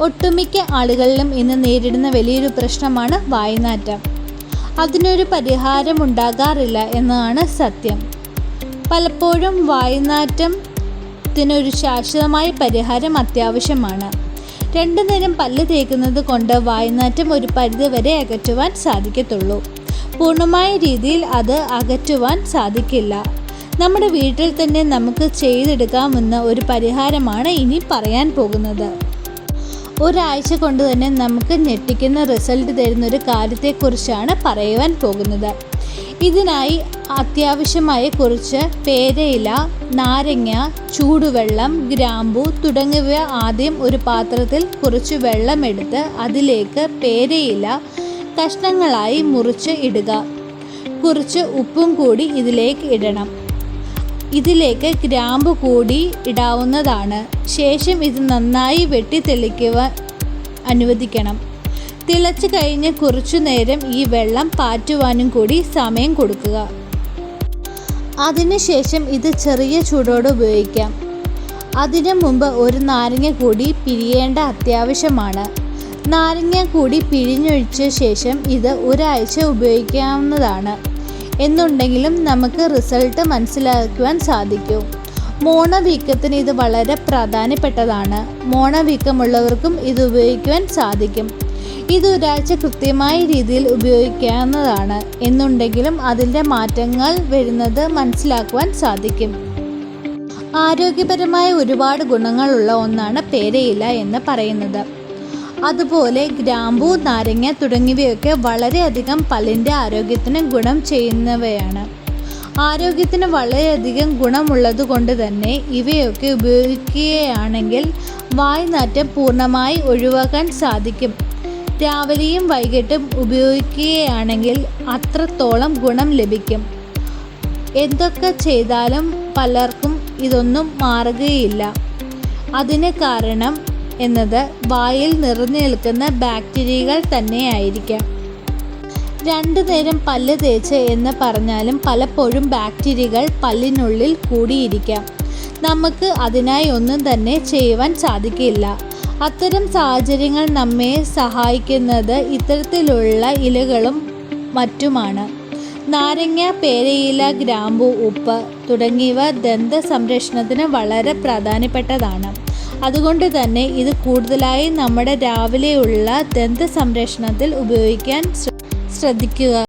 ഒട്ടുമിക്ക ആളുകളിലും ഇന്ന് നേരിടുന്ന വലിയൊരു പ്രശ്നമാണ് വായനാറ്റം. അതിനൊരു പരിഹാരം പരിഹാരമുണ്ടാകാറില്ല എന്നതാണ് സത്യം. പലപ്പോഴും വായുനാറ്റത്തിനൊരു ശാശ്വതമായ പരിഹാരം അത്യാവശ്യമാണ്. രണ്ടു നേരം പല്ല് തേക്കുന്നത് കൊണ്ട് വായനാറ്റം ഒരു പരിധിവരെ അകറ്റുവാൻ സാധിക്കത്തുള്ളൂ. പൂർണമായ രീതിയിൽ അത് അകറ്റുവാൻ സാധിക്കില്ല. നമ്മുടെ വീട്ടിൽ തന്നെ നമുക്ക് ചെയ്തെടുക്കാമെന്ന ഒരു പരിഹാരമാണ് ഇനി പറയാൻ പോകുന്നത്. ഒരാഴ്ച കൊണ്ട് തന്നെ നമുക്ക് ഞെട്ടിക്കുന്ന റിസൾട്ട് തരുന്ന ഒരു കാര്യത്തെക്കുറിച്ചാണ് പറയുവാൻ പോകുന്നത്. ഇതിനായി അത്യാവശ്യമായ കുറച്ച് പേരയില നാരങ്ങ ചൂടുവെള്ളം ഗ്രാമ്പു തുടങ്ങിയവ ആദ്യം ഒരു പാത്രത്തിൽ കുറച്ച് വെള്ളമെടുത്ത് അതിലേക്ക് പേരയില കഷ്ണങ്ങളായി മുറിച്ച് ഇടുക. കുറച്ച് ഉപ്പും കൂടി ഇതിലേക്ക് ഇടണം. ഇതിലേക്ക് ഗ്രാമ്പു കൂടി ഇടാവുന്നതാണ്. ശേഷം ഇത് നന്നായി വെട്ടി തെളിക്കുവാൻ അനുവദിക്കണം. തിളച്ചു കഴിഞ്ഞ് കുറച്ചു നേരം ഈ വെള്ളം പാറ്റുവാനും കൂടി സമയം കൊടുക്കുക. അതിനുശേഷം ഇത് ചെറിയ ചൂടോടെ ഉപയോഗിക്കാം. അതിനു മുമ്പ് ഒരു നാരങ്ങ കൂടി പിരിയേണ്ട അത്യാവശ്യമാണ്. നാരങ്ങ കൂടി പിഴിഞ്ഞൊഴിച്ച ശേഷം ഇത് ഒരാഴ്ച ഉപയോഗിക്കാവുന്നതാണ്. എന്നുണ്ടെങ്കിലും നമുക്ക് റിസൾട്ട് മനസ്സിലാക്കുവാൻ സാധിക്കും. മോണവീക്കത്തിന് ഇത് വളരെ പ്രധാനപ്പെട്ടതാണ് മോണവീക്കമുള്ളവർക്കും ഇത് ഉപയോഗിക്കുവാൻ സാധിക്കും. ഇത് ഒരാഴ്ച കൃത്യമായ രീതിയിൽ ഉപയോഗിക്കാവുന്നതാണ്. എന്നുണ്ടെങ്കിലും അതിന്റെ മാറ്റങ്ങൾ വരുന്നത് മനസ്സിലാക്കുവാൻ സാധിക്കും. ആരോഗ്യപരമായ ഒരുപാട് ഗുണങ്ങളുള്ള ഒന്നാണ് പേരയില എന്ന് പറയുന്നത്. അതുപോലെ ഗ്രാമ്പൂ നാരങ്ങ തുടങ്ങിയവയൊക്കെ വളരെയധികം പല്ലിന്റെ ആരോഗ്യത്തിന് ഗുണം ചെയ്യുന്നവയാണ്. ആരോഗ്യത്തിന് വളരെയധികം ഗുണമുള്ളത് കൊണ്ട് തന്നെ ഇവയൊക്കെ ഉപയോഗിക്കുകയാണെങ്കിൽ വായ്നാറ്റം പൂർണമായി ഒഴിവാക്കാൻ സാധിക്കും. രാവിലെയും വൈകിട്ടും ഉപയോഗിക്കുകയാണെങ്കിൽ അത്രത്തോളം ഗുണം ലഭിക്കും. എന്തൊക്കെ ചെയ്താലും പലർക്കും ഇതൊന്നും മാറുകയില്ല. അതിന് കാരണം എന്നത് വായിൽ നിറഞ്ഞു നിൽക്കുന്ന ബാക്ടീരിയകൾ തന്നെയായിരിക്കാം. രണ്ടു നേരം പല്ല് തേച്ച് എന്ന് പറഞ്ഞാലും പലപ്പോഴും ബാക്ടീരിയകൾ പല്ലിനുള്ളിൽ കൂടിയിരിക്കാം. നമുക്ക് അതിനായി ഒന്നും തന്നെ ചെയ്യുവാൻ സാധിക്കില്ല. അത്തരം സാഹചര്യങ്ങൾ നമ്മെ സഹായിക്കുന്നത് ഇത്തരത്തിലുള്ള ഇലകളും മറ്റുമാണ്. നാരങ്ങ പേരയില ഗ്രാമ്പു ഉപ്പ് തുടങ്ങിയവ ദന്ത സംരക്ഷണത്തിന് വളരെ പ്രധാനപ്പെട്ടതാണ്. അതുകൊണ്ട് തന്നെ ഇത് കൂടുതലായി നമ്മുടെ രാവിലെയുള്ള ദന്ത സംരക്ഷണത്തിൽ ഉപയോഗിക്കാൻ ശ്രദ്ധിക്കുക.